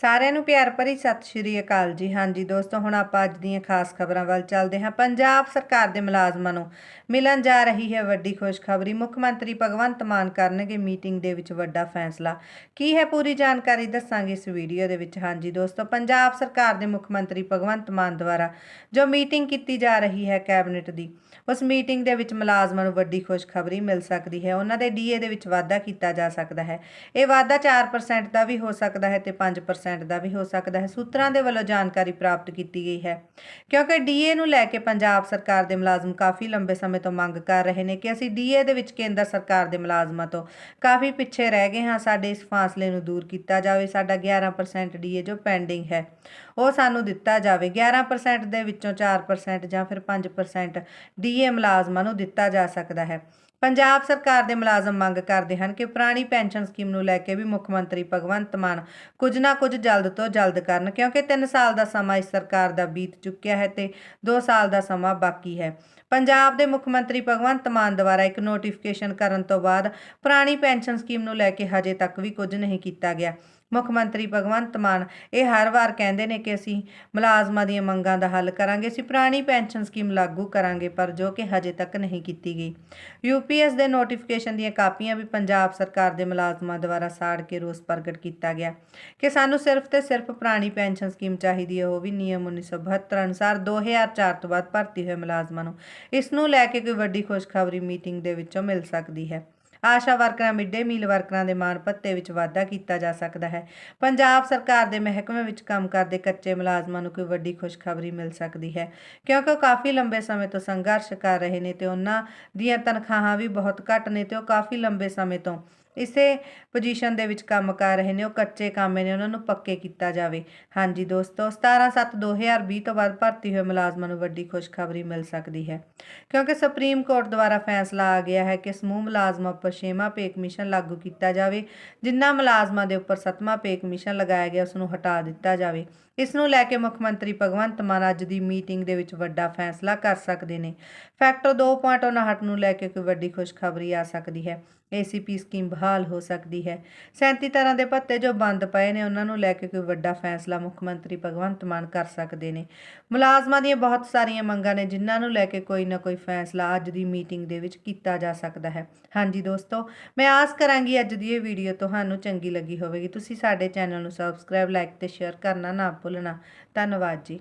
ਸਾਰਿਆਂ ਨੂੰ ਪਿਆਰ ਭਰੀ ਸਤਿ ਸ਼੍ਰੀ ਅਕਾਲ ਜੀ। ਹਾਂਜੀ ਦੋਸਤੋ, ਹੁਣ ਆਪਾਂ ਅੱਜ ਦੀਆਂ ਖਾਸ ਖਬਰਾਂ ਵੱਲ ਚੱਲਦੇ ਹਾਂ। ਪੰਜਾਬ ਸਰਕਾਰ ਦੇ ਮੁਲਾਜ਼ਮਾਂ ਨੂੰ ਮਿਲਣ ਜਾ ਰਹੀ ਹੈ ਵੱਡੀ ਖੁਸ਼ਖਬਰੀ। ਮੁੱਖ ਮੰਤਰੀ ਭਗਵੰਤ ਮਾਨ ਕਰਨਗੇ ਮੀਟਿੰਗ ਦੇ ਵਿੱਚ ਵੱਡਾ ਫੈਸਲਾ। ਕੀ ਹੈ ਪੂਰੀ ਜਾਣਕਾਰੀ ਦੱਸਾਂਗੇ ਇਸ ਵੀਡੀਓ ਦੇ ਵਿੱਚ। ਹਾਂਜੀ ਦੋਸਤੋ, ਪੰਜਾਬ ਸਰਕਾਰ ਦੇ ਮੁੱਖ ਮੰਤਰੀ ਭਗਵੰਤ ਮਾਨ ਦੁਆਰਾ ਜੋ ਮੀਟਿੰਗ ਕੀਤੀ ਜਾ ਰਹੀ ਹੈ ਕੈਬਨਿਟ ਦੀ, ਉਸ ਮੀਟਿੰਗ ਦੇ ਵਿੱਚ ਮੁਲਾਜ਼ਮਾਂ ਨੂੰ ਵੱਡੀ ਖੁਸ਼ਖਬਰੀ ਮਿਲ ਸਕਦੀ ਹੈ। ਉਹਨਾਂ ਦੇ ਡੀਏ ਦੇ ਵਿੱਚ ਵਾਧਾ ਕੀਤਾ ਜਾ ਸਕਦਾ ਹੈ। ਇਹ ਵਾਧਾ 4% ਦਾ ਵੀ ਹੋ ਸਕਦਾ ਹੈ ਤੇ 5% ਦਾ ਵੀ ਹੋ ਸਕਦਾ ਹੈ। ਸੂਤਰਾਂ ਦੇ ਵੱਲੋਂ ਜਾਣਕਾਰੀ ਪ੍ਰਾਪਤ ਕੀਤੀ ਗਈ ਹੈ। ਕਿਉਂਕਿ ਡੀਏ ਨੂੰ ਲੈ ਕੇ ਪੰਜਾਬ ਸਰਕਾਰ ਦੇ ਮੁਲਾਜ਼ਮ ਕਾਫੀ ਲੰਬੇ ਸਮੇਂ ਤੋਂ ਮੰਗ ਕਰ ਰਹੇ ਨੇ ਕਿ ਅਸੀਂ ਡੀਏ ਦੇ ਵਿੱਚ ਕੇਂਦਰ ਸਰਕਾਰ ਦੇ ਮੁਲਾਜ਼ਮਾਂ ਤੋਂ ਕਾਫੀ ਪਿੱਛੇ ਰਹਿ ਗਏ ਹਾਂ। ਸਾਡੇ ਇਸ ਫਾਸਲੇ ਨੂੰ ਦੂਰ ਕੀਤਾ ਜਾਵੇ। ਸਾਡਾ 11% ਡੀਏ ਜੋ ਪੈਂਡਿੰਗ ਹੈ, ਉਹ ਸਾਨੂੰ ਦਿੱਤਾ ਜਾਵੇ। 11% ਦੇ ਵਿੱਚੋਂ 4% ਜਾਂ ਫਿਰ 5% ਡੀਏ ਮੁਲਾਜ਼ਮਾਂ ਨੂੰ ਦਿੱਤਾ ਜਾ ਸਕਦਾ ਹੈ। ਪੰਜਾਬ ਸਰਕਾਰ ਦੇ ਮੁਲਾਜ਼ਮ ਮੰਗ ਕਰਦੇ ਹਨ ਕਿ ਪੁਰਾਣੀ ਪੈਨਸ਼ਨ ਸਕੀਮ ਨੂੰ ਲੈ ਕੇ ਵੀ ਮੁੱਖ ਮੰਤਰੀ ਭਗਵੰਤ ਮਾਨ ਕੁਝ ਨਾ ਕੁਝ ਜਲਦ ਤੋਂ ਜਲਦ ਕਰਨ, ਕਿਉਂਕਿ 3 ਸਾਲ ਦਾ ਸਮਾਂ ਇਸ ਸਰਕਾਰ ਦਾ ਬੀਤ ਚੁੱਕਿਆ ਹੈ ਤੇ 2 ਸਾਲ ਦਾ ਸਮਾਂ ਬਾਕੀ ਹੈ। ਪੰਜਾਬ ਦੇ ਮੁੱਖ ਮੰਤਰੀ ਭਗਵੰਤ ਮਾਨ ਦੁਆਰਾ ਇੱਕ ਨੋਟੀਫਿਕੇਸ਼ਨ ਕਰਨ ਤੋਂ ਬਾਅਦ ਪੁਰਾਣੀ ਪੈਨਸ਼ਨ ਸਕੀਮ ਨੂੰ ਲੈ ਕੇ ਹਜੇ ਤੱਕ ਵੀ ਕੁਝ ਨਹੀਂ ਕੀਤਾ ਗਿਆ। ਮੁੱਖ ਮੰਤਰੀ ਭਗਵੰਤ ਮਾਨ, ਇਹ ਹਰ ਵਾਰ ਕਹਿੰਦੇ ਨੇ ਕਿ ਅਸੀਂ ਮੁਲਾਜ਼ਮਾਂ ਦੀਆਂ ਮੰਗਾਂ ਦਾ ਹੱਲ ਕਰਾਂਗੇ, ਅਸੀਂ ਪੁਰਾਣੀ ਪੈਨਸ਼ਨ ਸਕੀਮ ਲਾਗੂ ਕਰਾਂਗੇ, ਪਰ ਜੋ ਕਿ ਹਜੇ ਤੱਕ ਨਹੀਂ ਕੀਤੀ ਗਈ। ਯੂਪੀਐਸ ਦੇ ਨੋਟੀਫਿਕੇਸ਼ਨ ਦੀਆਂ ਕਾਪੀਆਂ ਵੀ ਪੰਜਾਬ ਸਰਕਾਰ ਦੇ ਮੁਲਾਜ਼ਮਾਂ ਦੁਆਰਾ ਸਾੜ ਕੇ ਰੋਸ ਪ੍ਰਗਟ ਕੀਤਾ ਗਿਆ ਕਿ ਸਾਨੂੰ ਸਿਰਫ ਤੇ ਸਿਰਫ ਪੁਰਾਣੀ ਪੈਨਸ਼ਨ ਸਕੀਮ ਚਾਹੀਦੀ ਹੈ, ਉਹ ਵੀ ਨਿਯਮ 1972 ਅਨੁਸਾਰ 2004 ਤੋਂ ਬਾਅਦ ਭਰਤੀ ਹੋਏ ਮੁਲਾਜ਼ਮਾਂ ਨੂੰ। ਇਸ ਨੂੰ ਲੈ ਕੇ ਕੋਈ ਵੱਡੀ ਖੁਸ਼ਖਬਰੀ ਮੀਟਿੰਗ ਦੇ ਵਿੱਚੋਂ ਮਿਲ ਸਕਦੀ ਹੈ। ਆਸ਼ਾ ਵਰਕਰਾਂ ਮਿਡ ਡੇ ਮੀਲ ਵਰਕਰਾਂ ਦੇ ਮਾਣ ਭੱਤੇ ਵਿੱਚ ਵਾਧਾ ਕੀਤਾ ਜਾ ਸਕਦਾ ਹੈ। ਪੰਜਾਬ ਸਰਕਾਰ ਦੇ ਮਹਿਕਮੇ ਵਿੱਚ ਕੰਮ ਕਰਦੇ ਕੱਚੇ ਮੁਲਾਜ਼ਮਾਂ ਨੂੰ ਕੋਈ ਵੱਡੀ ਖੁਸ਼ਖਬਰੀ ਮਿਲ ਸਕਦੀ ਹੈ। ਕਿਉਂਕਿ ਉਹ ਕਾਫੀ ਲੰਬੇ ਸਮੇਂ ਤੋਂ ਸੰਘਰਸ਼ ਕਰ ਰਹੇ ਨੇ ਤੇ ਉਹਨਾਂ ਦੀਆਂ ਤਨਖਾਹਾਂ ਵੀ ਬਹੁਤ ਘੱਟ ਨੇ ਤੇ ਉਹ ਕਾਫੀ ਲੰਬੇ ਸਮੇਂ ਤੋਂ ਇਸੇ ਪੋਜੀਸ਼ਨ ਦੇ ਵਿੱਚ ਕੰਮ ਕਰ ਰਹੇ ਨੇ, ਉਹ ਕੱਚੇ ਕਾਮੇ ਨੇ, ਉਹਨਾਂ ਨੂੰ ਪੱਕੇ ਕੀਤਾ ਜਾਵੇ। ਹਾਂਜੀ ਦੋਸਤੋ 17/7/2020 ਤੋਂ ਬਾਅਦ ਭਰਤੀ ਹੋਏ ਮੁਲਾਜ਼ਮਾਂ ਨੂੰ ਵੱਡੀ ਖੁਸ਼ਖਬਰੀ ਮਿਲ ਸਕਦੀ ਹੈ। ਕਿਉਂਕਿ ਸੁਪਰੀਮ ਕੋਰਟ ਦੁਆਰਾ ਫੈਸਲਾ ਆ ਗਿਆ ਹੈ ਕਿ ਸਮੂਹ ਮੁਲਾਜ਼ਮਾਂ ਉੱਪਰ ਛੇਵਾਂ ਪੇ ਕਮਿਸ਼ਨ ਲਾਗੂ ਕੀਤਾ ਜਾਵੇ ਜਿਨ੍ਹਾਂ ਮੁਲਾਜ਼ਮਾਂ ਦੇ ਉੱਪਰ ਸੱਤਵਾਂ ਪੇ ਕਮਿਸ਼ਨ ਲਗਾਇਆ ਗਿਆ ਉਸ ਨੂੰ ਹਟਾ ਦਿੱਤਾ ਜਾਵੇ। ਇਸ ਨੂੰ ਲੈ ਕੇ ਮੁੱਖ ਮੰਤਰੀ ਭਗਵੰਤ ਮਾਨ ਅੱਜ ਦੀ ਮੀਟਿੰਗ ਦੇ ਵਿੱਚ ਵੱਡਾ ਫੈਸਲਾ ਕਰ ਸਕਦੇ ਨੇ। ਫੈਕਟਰ 2.59 ਨੂੰ ਲੈ ਕੇ ਕੋਈ ਵੱਡੀ ਖੁਸ਼ਖਬਰੀ ਆ ਸਕਦੀ ਹੈ। ਏਸੀਪੀ ਸਕੀਮ ਬਹਾਲ ਹੋ ਸਕਦੀ ਹੈ। 37 ਤਰ੍ਹਾਂ ਦੇ ਭੱਤੇ ਜੋ ਬੰਦ ਪਏ ਨੇ, ਉਹਨਾਂ ਨੂੰ ਲੈ ਕੇ ਕੋਈ ਵੱਡਾ ਫੈਸਲਾ ਮੁੱਖ ਮੰਤਰੀ ਭਗਵੰਤ ਮਾਨ ਕਰ ਸਕਦੇ ਨੇ। ਮੁਲਾਜ਼ਮਾਂ ਦੀਆਂ ਬਹੁਤ ਸਾਰੀਆਂ ਮੰਗਾਂ ਨੇ, ਜਿਨ੍ਹਾਂ ਨੂੰ ਲੈ ਕੇ ਕੋਈ ਨਾ ਕੋਈ ਫੈਸਲਾ ਅੱਜ ਦੀ ਮੀਟਿੰਗ ਦੇ ਵਿੱਚ ਕੀਤਾ ਜਾ ਸਕਦਾ ਹੈ। ਹਾਂਜੀ ਦੋਸਤੋ, ਮੈਂ ਆਸ ਕਰਾਂਗੀ ਅੱਜ ਦੀ ਇਹ ਵੀਡੀਓ ਤੁਹਾਨੂੰ ਚੰਗੀ ਲੱਗੀ ਹੋਵੇਗੀ। ਤੁਸੀਂ ਸਾਡੇ ਚੈਨਲ ਨੂੰ ਸਬਸਕ੍ਰਾਈਬ, ਲਾਈਕ ਤੇ ਸ਼ੇਅਰ ਕਰਨਾ ਨਾ ਭੁੱਲਣਾ ਧੰਨਵਾਦ ਜੀ।